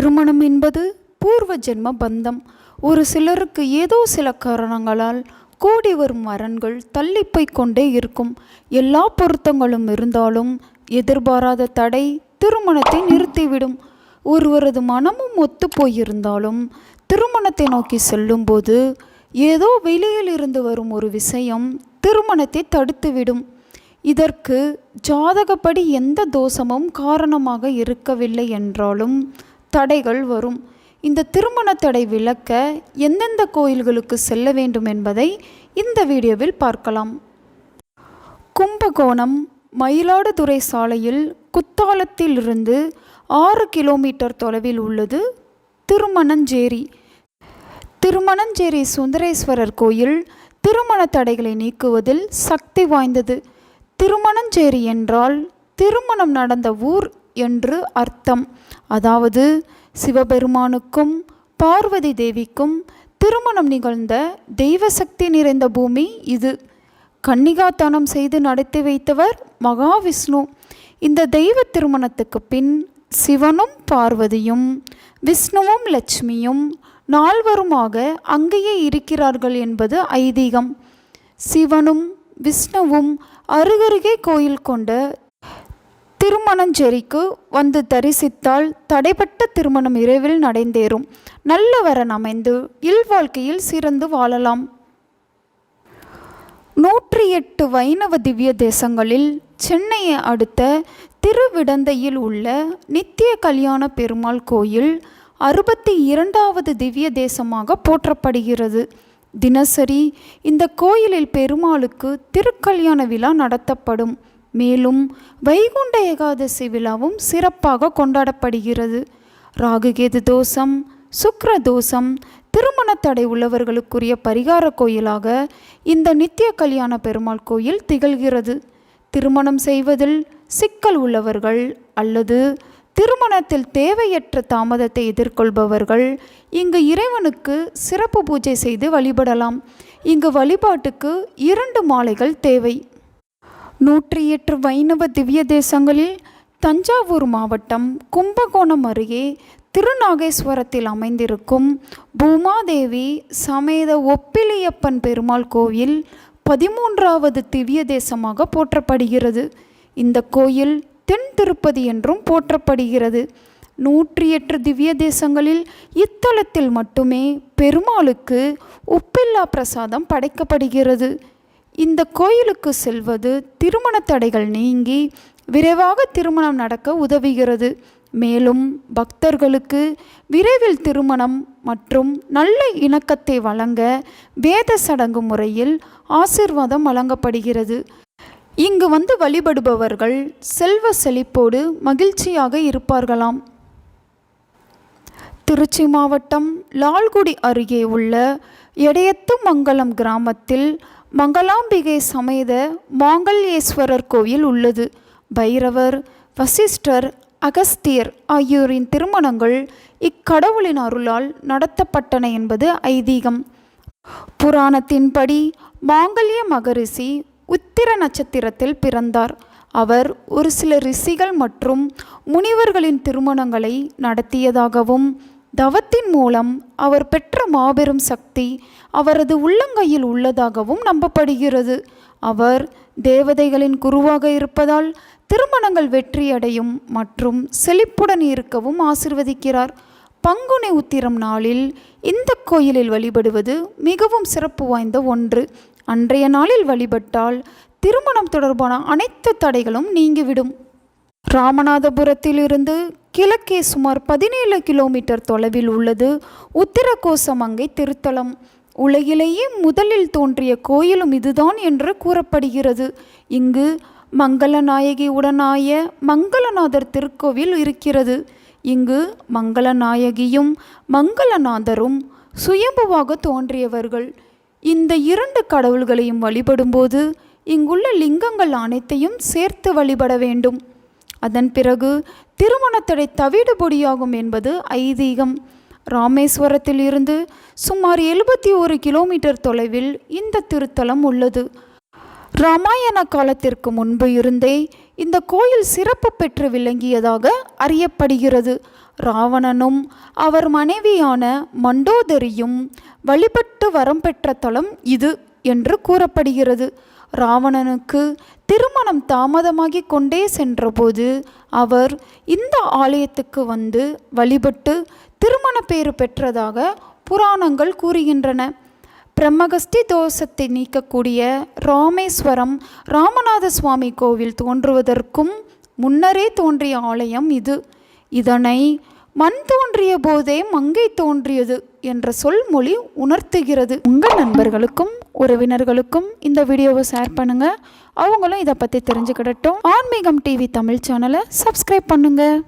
திருமணம் என்பது பூர்வ ஜென்ம பந்தம். ஒரு சிலருக்கு ஏதோ சில காரணங்களால் கூடி வரும் வரன்கள் தள்ளிப்போய் கொண்டே இருக்கும். எல்லா பொருத்தங்களும் இருந்தாலும் எதிர்பாராத தடை திருமணத்தை நிறுத்திவிடும். ஒருவரது மனமும் ஒத்து போயிருந்தாலும் திருமணத்தை நோக்கி செல்லும்போது ஏதோ வெளியில் இருந்து வரும் ஒரு விஷயம் திருமணத்தை தடுத்துவிடும். இதற்கு ஜாதகப்படி எந்த தோஷமும் காரணமாக இருக்கவில்லை என்றாலும் தடைகள் வரும். இந்த திருமண தடை விளக்க எந்தெந்த கோயில்களுக்கு செல்ல வேண்டும் என்பதை இந்த வீடியோவில் பார்க்கலாம். கும்பகோணம் மயிலாடுதுறை சாலையில் குத்தாலத்திலிருந்து ஆறு கிலோமீட்டர் தொலைவில் உள்ளது திருமணஞ்சேரி. திருமணஞ்சேரி சுந்தரேஸ்வரர் கோயில் திருமண தடைகளை நீக்குவதில் சக்தி வாய்ந்தது. திருமணஞ்சேரி என்றால் திருமணம் நடந்த ஊர் என்று அர்த்தம். அதாவது சிவபெருமானுக்கும் பார்வதி தேவிக்கும் திருமணம் நிகழ்ந்த தெய்வ சக்தி நிறைந்த பூமி இது. கன்னிகாத்தானம் செய்து நடத்தி வைத்தவர் மகாவிஷ்ணு. இந்த தெய்வ திருமணத்துக்கு பின் சிவனும் பார்வதியும் விஷ்ணுவும் லட்சுமியும் நால்வருமாக அங்கேயே இருக்கிறார்கள் என்பது ஐதீகம். சிவனும் விஷ்ணுவும் அருகருகே கோயில் கொண்ட திருமணஞ்சேரிக்கு வந்து தரிசித்தால் தடைப்பட்ட திருமணம் இரவில் நடைந்தேறும். நல்ல வரன் அமைந்து இல்வாழ்க்கையில் சிறந்து வாழலாம். நூற்றி எட்டு வைணவ திவ்ய தேசங்களில் சென்னையை அடுத்த திருவிடந்தையில் உள்ள நித்திய கல்யாண பெருமாள் கோயில் அறுபத்தி இரண்டாவது திவ்ய தேசமாக போற்றப்படுகிறது. தினசரி இந்த கோயிலில் பெருமாளுக்கு திருக்கல்யாண விழா நடத்தப்படும். மேலும் வைகுண்ட ஏகாதசி விழாவும் சிறப்பாக கொண்டாடப்படுகிறது. ராகுகேது தோஷம் சுக்ர தோஷம் திருமண தடை உள்ளவர்களுக்குரிய பரிகார கோயிலாக இந்த நித்திய கல்யாண பெருமாள் கோயில் திகழ்கிறது. திருமணம் செய்வதில் சிக்கல் உள்ளவர்கள் அல்லது திருமணத்தில் தேவையற்ற தாமதத்தை எதிர்கொள்பவர்கள் இங்கு இறைவனுக்கு சிறப்பு பூஜை செய்து வழிபடலாம். இங்கு வழிபாட்டுக்கு இரண்டு மாலைகள் தேவை. நூற்றி எட்டு வைணவ திவ்ய தேசங்களில் தஞ்சாவூர் மாவட்டம் கும்பகோணம் அருகே திருநாகேஸ்வரத்தில் அமைந்திருக்கும் பூமாதேவி சமேத ஒப்பிலியப்பன் பெருமாள் கோயில் பதிமூன்றாவது திவ்ய தேசமாக போற்றப்படுகிறது. இந்த கோயில் தென் திருப்பதி என்றும் போற்றப்படுகிறது. நூற்றி எட்டு திவ்ய தேசங்களில் இத்தலத்தில் மட்டுமே பெருமாளுக்கு உப்பில்லா பிரசாதம் படைக்கப்படுகிறது. இந்த கோயிலுக்கு செல்வது திருமண தடைகள் நீங்கி விரைவாக திருமணம் நடக்க உதவுகிறது. மேலும் பக்தர்களுக்கு விரைவில் திருமணம் மற்றும் நல்ல இணக்கத்தை வழங்க வேத சடங்கு முறையில் ஆசிர்வாதம் வழங்கப்படுகிறது. இங்கு வந்து வழிபடுபவர்கள் செல்வ செழிப்போடு மகிழ்ச்சியாக இருப்பார்களாம். திருச்சி மாவட்டம் லால்குடி அருகே உள்ள எடையத்து மங்கலம் கிராமத்தில் மங்களாம்பிகை சமேத மாங்கல்யேஸ்வரர் கோயில் உள்ளது. பைரவர் வசிஷ்டர் அகஸ்தியர் ஆகியோரின் திருமணங்கள் இக்கடவுளின் அருளால் நடத்தப்பட்டன என்பது ஐதீகம். புராணத்தின்படி மாங்கல்ய மகரிஷி உத்திர நட்சத்திரத்தில் பிறந்தார். அவர் ஒரு சில ரிஷிகள் மற்றும் முனிவர்களின் திருமணங்களை நடத்தியதாகவும் தவத்தின் மூலம் அவர் பெற்ற மாபெரும் சக்தி அவரது உள்ளங்கையில் உள்ளதாகவும் நம்பப்படுகிறது. அவர் தேவதைகளின் குருவாக இருப்பதால் திருமணங்கள் வெற்றியடையும் மற்றும் செழிப்புடன் இருக்கவும் ஆசிர்வதிக்கிறார். பங்குனி உத்திரம் நாளில் இந்த கோயிலில் வழிபடுவது மிகவும் சிறப்பு வாய்ந்த ஒன்று. அன்றைய நாளில் வழிபட்டால் திருமணம் தொடர்பான அனைத்து தடைகளும் நீங்கிவிடும். ராமநாதபுரத்திலிருந்து கிழக்கே சுமார் பதினேழு கிலோமீட்டர் தொலைவில் உள்ளது. உத்திரகோசமங்கை திருத்தலம். உலகிலேயே முதலில் தோன்றிய கோயிலும் இதுதான் என்று கூறப்படுகிறது. இங்கு மங்களநாயகி உடனாய மங்களநாதர் திருக்கோவில் இருக்கிறது. இங்கு மங்களநாயகியும் மங்களநாதரும் சுயம்புவாக தோன்றியவர்கள். இந்த இரண்டு கடவுள்களையும் வழிபடும்போது இங்குள்ள லிங்கங்கள் அனைத்தையும் சேர்த்து வழிபட வேண்டும். அதன் பிறகு திருமணத்தடை தவிடுபொடியாகும் என்பது ஐதீகம். ராமேஸ்வரத்தில் இருந்து சுமார் எழுபத்தி ஒரு கிலோமீட்டர் தொலைவில் இந்த திருத்தலம் உள்ளது. ராமாயண காலத்திற்கு முன்பு இருந்தே இந்த கோயில் சிறப்பு பெற்று விளங்கியதாக அறியப்படுகிறது. ராவணனும் அவர் மனைவியான மண்டோதரியும் வழிபட்டு வரம் பெற்ற தலம் இது என்று கூறப்படுகிறது. ராவணனுக்கு திருமணம் தாமதமாகிக் கொண்டே சென்றபோது அவர் இந்த ஆலயத்துக்கு வந்து வழிபட்டு திருமண பேறு பெற்றதாக புராணங்கள் கூறுகின்றன. பிரம்மகஸ்தி தோஷத்தை நீக்கக்கூடிய ராமேஸ்வரம் ராமநாத சுவாமி கோவில் தோன்றுவதற்கும் முன்னரே தோன்றிய ஆலயம் இது. இதனை மண் தோன்றிய போதே மங்கை தோன்றியது. என்ற சொல்மொழி உணர்த்துகிறது. உங்கள் நண்பர்களுக்கும் உறவினர்களுக்கும் இந்த வீடியோவை ஷேர் பண்ணுங்க. அவங்களும் இதை பற்றி தெரிஞ்சுக்கிடட்டும். ஆன்மீகம் டிவி தமிழ் சேனலை சப்ஸ்கிரைப் பண்ணுங்க.